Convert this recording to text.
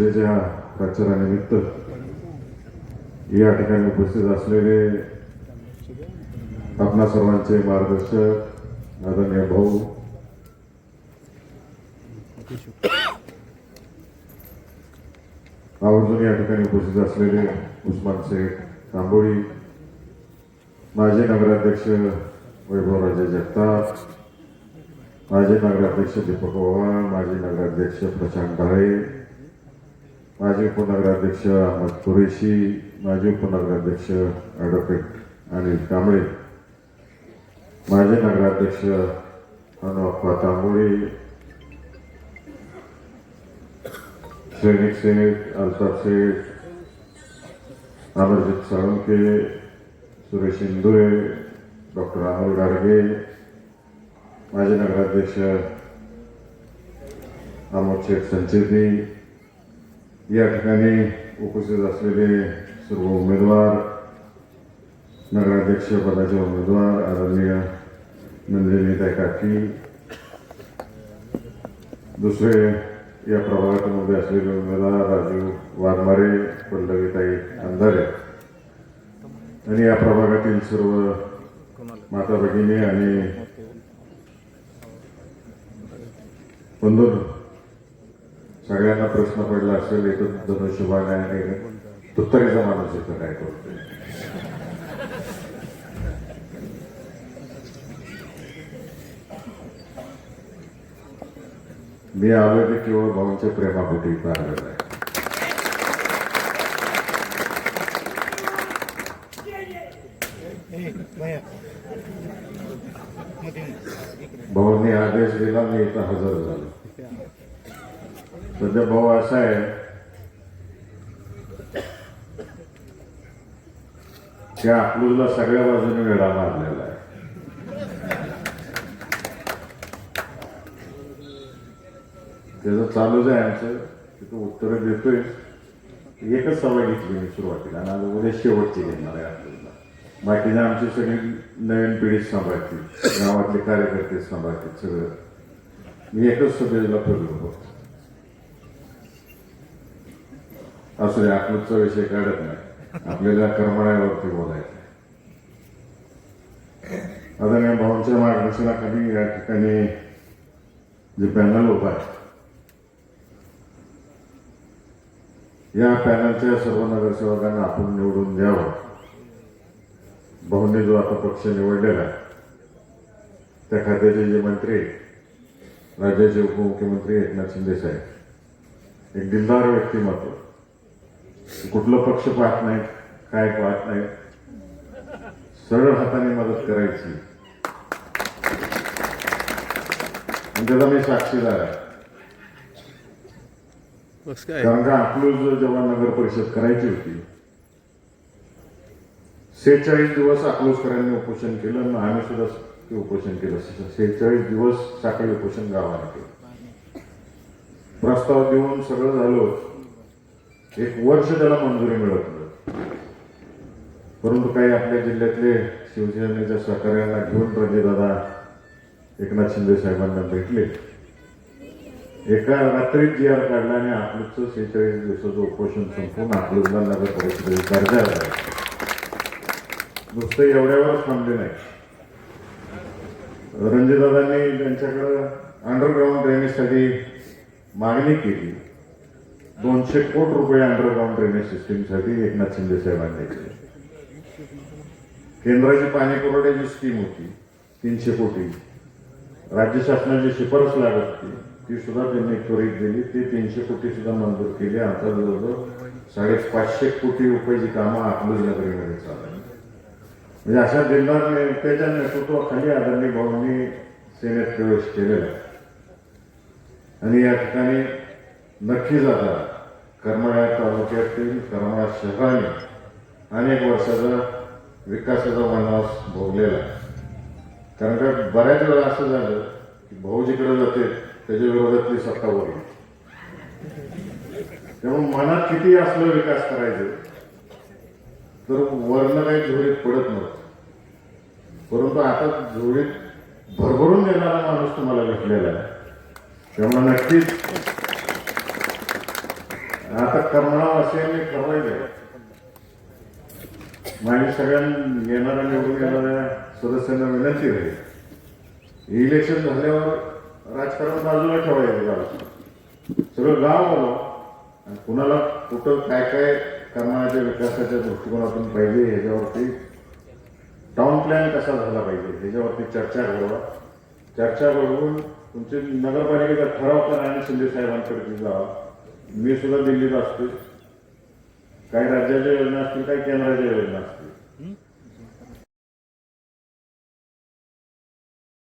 दसऱ्याच्या प्रचारानिमित्त या ठिकाणी उपस्थित असलेले आपणा सर्वांचे मार्गदर्शक आदरणीय भाऊ आवर्जून या ठिकाणी उपस्थित असलेले उस्मान शेख तांबोळी माजी नगराध्यक्ष वैभवराजे जगताप माजी नगराध्यक्ष दीपक पवार माजी नगराध्यक्ष प्रशांत ढाळे माजी उपनगराध्यक्ष अहमद कुरेशी माजी उपनगराध्यक्ष ॲडव्होकेट अनिल कांबळे माजी नगराध्यक्ष अनुअप्पा तांबोळी सैनिक सेठ अल्ताफ शेठ अमरजित साळुंके सुरेश इंदुरे डॉक्टर अमोल गाडगे माजी नगराध्यक्ष अमोद शेठ संचेती या ठिकाणी उपस्थित असलेले सर्व उमेदवार नगराध्यक्ष पदाचे उमेदवार आदरणीय नंदिनीताई काकी दुसरे या प्रभागामध्ये असलेले उमेदवार राजीव वाघमारे पल्लवीताई अंधारे आणि या प्रभागातील सर्व माता भगिनी आणि बंधू सगळ्यांना प्रश्न पडला असेल इथं धनुष्यबाण आहे आणि तुत्तरीचा माणूस इथं काय करतोय मी आलोय ते केवळ भाऊंच्या प्रेमापोटी इथं आहे. भाऊंनी आदेश दिला मी इथं हजर झालो. सध्या भाऊ असा आहे की अकलूजला सगळ्या बाजूने वेळा मारलेला आहे? त्याचं चालूच आहे आमचं तिथं उत्तरं देतोय. एकच सवय घेतली मी सुरुवातीला आणि आता उद्या शेवटची घेणार आहे आपल्याला बाकीचे आमची सगळी नवीन पिढी सांभाळतील गावातले कार्यकर्ते सांभाळतील सगळं. मी एकच सभेला फिरलो बघतो. असू दे विषय काढत नाही. आपल्याला करमळ्यावरती बोलायचं आता या भाऊंच्या मार्गदर्शनाखाली या ठिकाणी जे पॅनल उभा आहे या पॅनलच्या सर्व नगरसेवकांना आपण निवडून द्यावं. भाऊंनी जो आता पक्ष निवडलेला त्या खात्याचे जे मंत्री राज्याचे उपमुख्यमंत्री एकनाथ शिंदे साहेब एक दिलदार व्यक्तिमत्व. कुठलं पक्ष पाहत नाही काय पाहत नाही सरळ हाताने मदत करायची. त्याचा मी साक्षीदार आहे. कारण का अकलूज जेव्हा नगर परिषद करायची होती सेहेचाळीस दिवस अकलूजकरांनी उपोषण केलं आणि आम्ही सुद्धा ते उपोषण केलं. सेहेचाळीस दिवस साखळी उपोषण गावाने केलं. प्रस्ताव देऊन सगळं झालं. एक वर्ष त्याला मंजुरी मिळत नाही. परंतु काही आपल्या जिल्ह्यातले शिवसेनेच्या सहकार्यांना घेऊन प्रजेदादा एकनाथ शिंदे साहेबांना भेटले एका रात्रीत जी आर काढला आणि अकलूजचं सेहेचाळीस दिवसाचं उपोषण संपून अकलूजला नगर परिषदेचा दर्जा झाला. नुसतं एवढ्यावरच थांबले नाही. रणजितदादांनी त्यांच्याकडं अंडरग्राऊंड ड्रेनेजसाठी मागणी केली. दोनशे कोटी रुपये अंडरग्राऊंड ड्रेनेज सिस्टीमसाठी एकनाथ शिंदे साहेबांनी केंद्राची पाणी पुरवठ्याची स्कीम होती तीनशे कोटी. राज्य शासनाची शिफारस लागत होती ती सुद्धा त्यांनी त्वरित दिली. ती तीनशे कोटी सुद्धा मंजूर केली. आता जवळजवळ साडेपाचशे कोटी रुपयाची कामं अकलूज नगरीमध्ये चालू आहेत. म्हणजे अशा जिल्हा नेत्याच्या नेतृत्वाखाली आदरणीय भाऊंनी सेनेत प्रवेश केलेला आणि या ठिकाणी नक्कीच आता करमाळा तालुक्यातील करमाळा शहराने अनेक वर्षाचा विकासाचा वनवास भोगलेला आहे. कारण का बऱ्याच वेळा असं झालं की भाऊ जिकडे जाते त्याच्या विरोधातली सत्ता वरली त्यामुळे मनात किती असलं विकास करायचं तर वरनं काही झोळीत पडत नव्हतं. परंतु आता झोळीत भरभरून देणारा माणूस तुम्हाला भेटलेला आहे. त्यामुळे नक्कीच आता करमाळावासियांनी ठरवायचं माझी सगळ्यांना येणाऱ्या निवडून येणाऱ्या सदस्यांना विनंती राहील इलेक्शन झाल्यावर राजकारण बाजूला ठेवायचं गावात सगळं गाव आलो. आणि कुणाला कुठं काय काय करण्याच्या विकासाच्या दृष्टिकोनातून पाहिजे ह्याच्यावरती टाउन प्लॅन कसा झाला पाहिजे ह्याच्यावरती चर्चा करावा. चर्चा करून तुमचे नगरपालिकेचा ठराव करा आणि शिंदे साहेबांकडे जावा मी सुद्धा दिल्लीत असतो काही राज्याच्या योजना असतील काही केंद्राच्या योजना असतील.